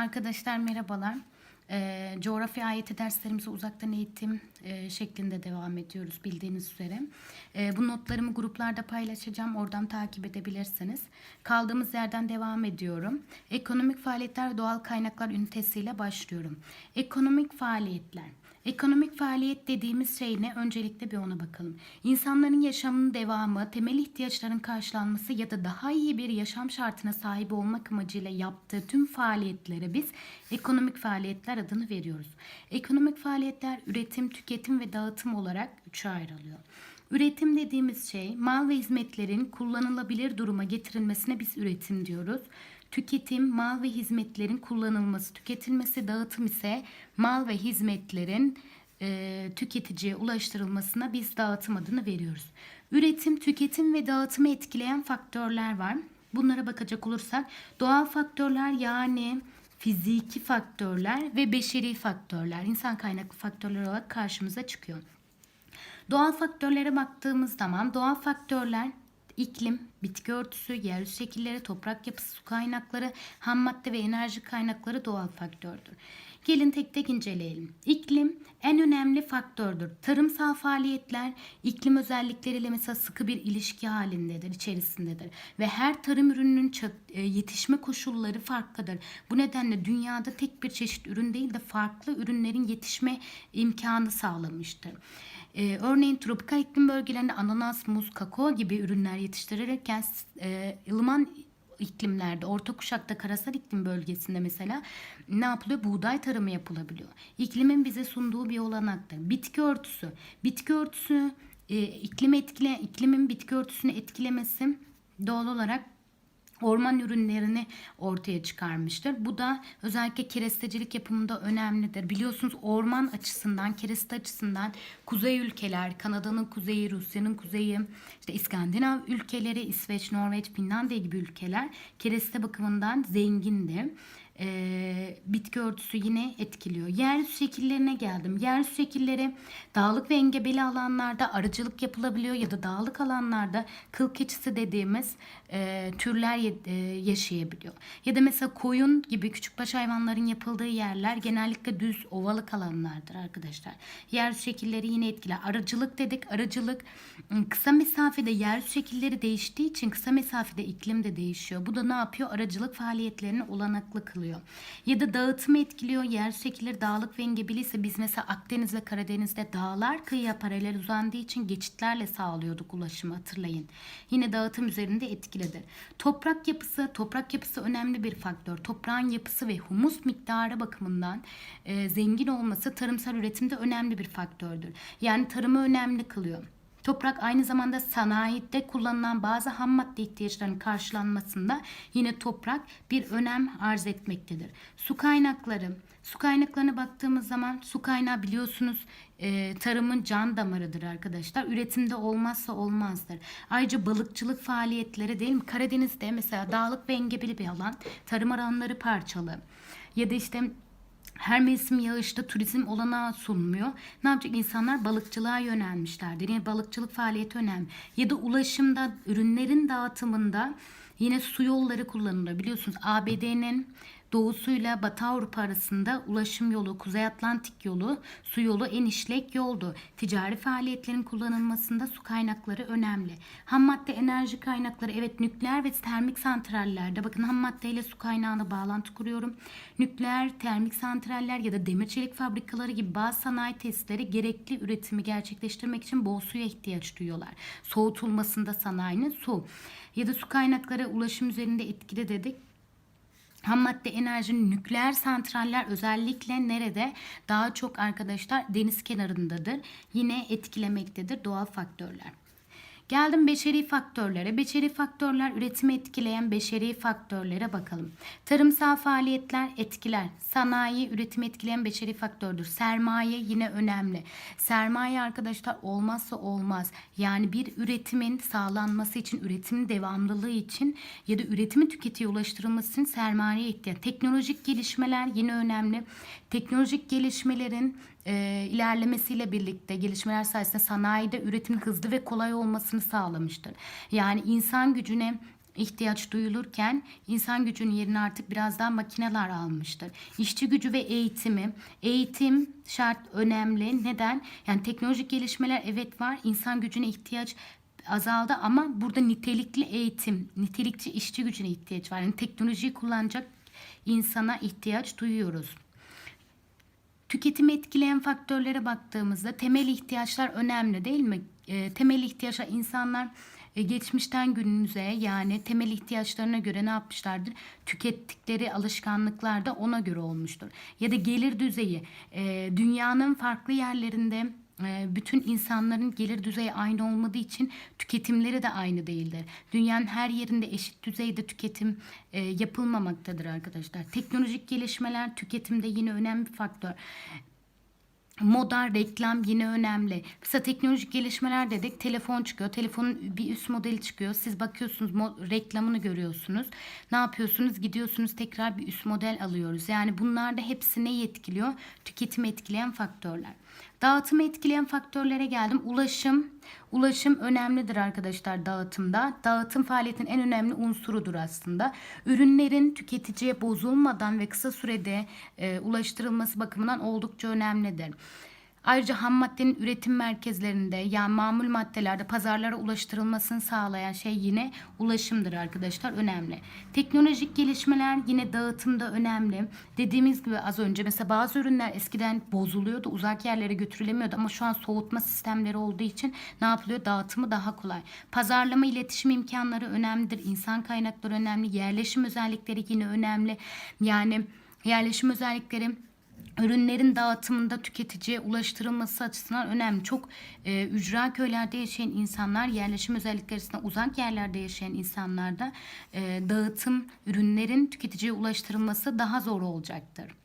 Arkadaşlar merhabalar. Ee, coğrafya ayeti derslerimize uzaktan eğitim e, şeklinde devam ediyoruz bildiğiniz üzere. Ee, bu notlarımı gruplarda paylaşacağım. Oradan takip edebilirsiniz. Kaldığımız yerden devam ediyorum. Ekonomik faaliyetler doğal kaynaklar ünitesiyle başlıyorum. Ekonomik faaliyetler. Ekonomik faaliyet dediğimiz şey ne? Öncelikle bir ona bakalım. İnsanların yaşamının devamı, temel ihtiyaçların karşılanması ya da daha iyi bir yaşam şartına sahip olmak amacıyla yaptığı tüm faaliyetlere biz ekonomik faaliyetler adını veriyoruz. Ekonomik faaliyetler üretim, tüketim ve dağıtım olarak üçe ayrılıyor. Üretim dediğimiz şey mal ve hizmetlerin kullanılabilir duruma getirilmesine biz üretim diyoruz. Tüketim, mal ve hizmetlerin kullanılması, tüketilmesi, dağıtım ise mal ve hizmetlerin e, tüketiciye ulaştırılmasına biz dağıtım adını veriyoruz. Üretim, tüketim ve dağıtımı etkileyen faktörler var. Bunlara bakacak olursak doğal faktörler yani fiziki faktörler ve beşeri faktörler, insan kaynaklı faktörler olarak karşımıza çıkıyor. Doğal faktörlere baktığımız zaman doğal faktörler iklim, bitki örtüsü, yeryüzü şekilleri, toprak yapısı, su kaynakları, ham madde ve enerji kaynakları doğal faktördür. Gelin tek tek inceleyelim. İklim en önemli faktördür. Tarımsal faaliyetler iklim özellikleriyle mesela sıkı bir ilişki halindedir, içerisindedir. Ve her tarım ürününün e, yetişme koşulları farklıdır. Bu nedenle dünyada tek bir çeşit ürün değil de farklı ürünlerin yetişme imkanı sağlamıştır. Ee, örneğin tropikal iklim bölgelerinde ananas, muz, kakao gibi ürünler yetiştirilirken e, ılıman iklimlerde, orta kuşakta karasal iklim bölgesinde mesela ne yapılıyor? Buğday tarımı yapılabiliyor. İklimin bize sunduğu bir olanaktır. Bitki örtüsü. Bitki örtüsü e, iklim etkile, iklimin bitki örtüsünü etkilemesi doğal olarak orman ürünlerini ortaya çıkarmıştır. Bu da özellikle kerestecilik yapımında önemlidir. Biliyorsunuz orman açısından, kereste açısından kuzey ülkeler, Kanada'nın kuzeyi, Rusya'nın kuzeyi, işte İskandinav ülkeleri, İsveç, Norveç, Finlandiya gibi ülkeler kereste bakımından zengindi e, bitki örtüsü yine etkiliyor. Yeryüzü şekillerine geldim. Yeryüzü şekilleri dağlık ve engebeli alanlarda arıcılık yapılabiliyor ya da dağlık alanlarda kıl keçisi dediğimiz e, türler e, yaşayabiliyor. Ya da mesela koyun gibi küçükbaş hayvanların yapıldığı yerler genellikle düz ovalık alanlardır arkadaşlar. Yeryüzü şekilleri yine etkiler. Arıcılık dedik. Arıcılık ıı, kısa mesafede yeryüzü şekilleri değiştiği için kısa mesafede iklim de değişiyor. Bu da ne yapıyor? Arıcılık faaliyetlerini olanaklı kılıyor oluyor. Ya da dağıtımı etkiliyor. Yer şekilleri dağlık ve engebeli ise biz mesela Akdeniz ve Karadeniz'de dağlar kıyıya paralel uzandığı için geçitlerle sağlıyorduk ulaşımı hatırlayın. Yine dağıtım üzerinde etkilidir. Toprak yapısı, toprak yapısı önemli bir faktör. Toprağın yapısı ve humus miktarı bakımından e, zengin olması tarımsal üretimde önemli bir faktördür. Yani tarımı önemli kılıyor. Toprak aynı zamanda sanayide kullanılan bazı ham madde ihtiyaçlarının karşılanmasında yine toprak bir önem arz etmektedir. Su kaynakları, su kaynaklarına baktığımız zaman su kaynağı biliyorsunuz e, tarımın can damarıdır arkadaşlar. Üretimde olmazsa olmazdır. Ayrıca balıkçılık faaliyetleri değil mi? Karadeniz'de mesela dağlık ve engebeli bir alan. Tarım alanları parçalı. Ya da işte her mevsim yağışta turizm olanağı sunmuyor. Ne yapacak? İnsanlar balıkçılığa yönelmişlerdir. Yine balıkçılık faaliyeti önemli. Ya da ulaşımda, ürünlerin dağıtımında yine su yolları kullanılıyor. Biliyorsunuz ABD'nin doğusuyla Batı Avrupa arasında ulaşım yolu, Kuzey Atlantik yolu, su yolu en işlek yoldu. Ticari faaliyetlerin kullanılmasında su kaynakları önemli. Ham madde enerji kaynakları evet nükleer ve termik santrallerde bakın ham madde ile su kaynağına bağlantı kuruyorum. Nükleer, termik santraller ya da demir çelik fabrikaları gibi bazı sanayi tesisleri gerekli üretimi gerçekleştirmek için bol suya ihtiyaç duyuyorlar. Soğutulmasında sanayinin su ya da su kaynakları ulaşım üzerinde etkili dedik Ham madde enerjinin nükleer santraller özellikle nerede? Daha çok arkadaşlar deniz kenarındadır. Yine etkilemektedir doğal faktörler. Geldim beşeri faktörlere. Beşeri faktörler üretimi etkileyen beşeri faktörlere bakalım. Tarımsal faaliyetler etkiler. Sanayi üretimi etkileyen beşeri faktördür. Sermaye yine önemli. Sermaye arkadaşlar olmazsa olmaz. Yani bir üretimin sağlanması için, üretimin devamlılığı için ya da üretimin tüketiye ulaştırılması için sermaye ihtiyaç. Teknolojik gelişmeler yine önemli. Teknolojik gelişmelerin e, ilerlemesiyle birlikte gelişmeler sayesinde sanayide üretimin hızlı ve kolay olmasını sağlamıştır. Yani insan gücüne ihtiyaç duyulurken insan gücünün yerini artık biraz daha makineler almıştır. İşçi gücü ve eğitimi, eğitim şart önemli. Neden? Yani teknolojik gelişmeler evet var. İnsan gücüne ihtiyaç azaldı ama burada nitelikli eğitim, nitelikli işçi gücüne ihtiyaç var. Yani teknolojiyi kullanacak insana ihtiyaç duyuyoruz. Tüketimi etkileyen faktörlere baktığımızda temel ihtiyaçlar önemli değil mi? E, temel ihtiyaçlar insanlar e, geçmişten günümüze yani temel ihtiyaçlarına göre ne yapmışlardır? Tükettikleri alışkanlıklar da ona göre olmuştur. Ya da gelir düzeyi e, dünyanın farklı yerlerinde bütün insanların gelir düzeyi aynı olmadığı için tüketimleri de aynı değildir. Dünyanın her yerinde eşit düzeyde tüketim e, yapılmamaktadır arkadaşlar. Teknolojik gelişmeler tüketimde yine önemli bir faktör. Moda, reklam yine önemli. Mesela teknolojik gelişmeler dedik. Telefon çıkıyor. Telefonun bir üst modeli çıkıyor. Siz bakıyorsunuz reklamını görüyorsunuz. Ne yapıyorsunuz? Gidiyorsunuz tekrar bir üst model alıyoruz. Yani bunlar da hepsi neyi etkiliyor? Tüketimi etkileyen faktörler. Dağıtımı etkileyen faktörlere geldim. Ulaşım. Ulaşım önemlidir arkadaşlar dağıtımda. Dağıtım faaliyetin en önemli unsurudur aslında. Ürünlerin tüketiciye bozulmadan ve kısa sürede e, ulaştırılması bakımından oldukça önemlidir. Ayrıca ham maddenin üretim merkezlerinde yani mamul maddelerde pazarlara ulaştırılmasını sağlayan şey yine ulaşımdır arkadaşlar önemli. Teknolojik gelişmeler yine dağıtımda önemli. Dediğimiz gibi az önce mesela bazı ürünler eskiden bozuluyordu uzak yerlere götürülemiyordu ama şu an soğutma sistemleri olduğu için ne yapılıyor? Dağıtımı daha kolay. Pazarlama iletişim imkanları önemlidir. İnsan kaynakları önemli. Yerleşim özellikleri yine önemli. Yani yerleşim özellikleri ürünlerin dağıtımında tüketiciye ulaştırılması açısından önemli. Çok e, ücra köylerde yaşayan insanlar, yerleşim özellikleri uzak yerlerde yaşayan insanlarda e, dağıtım ürünlerin tüketiciye ulaştırılması daha zor olacaktır.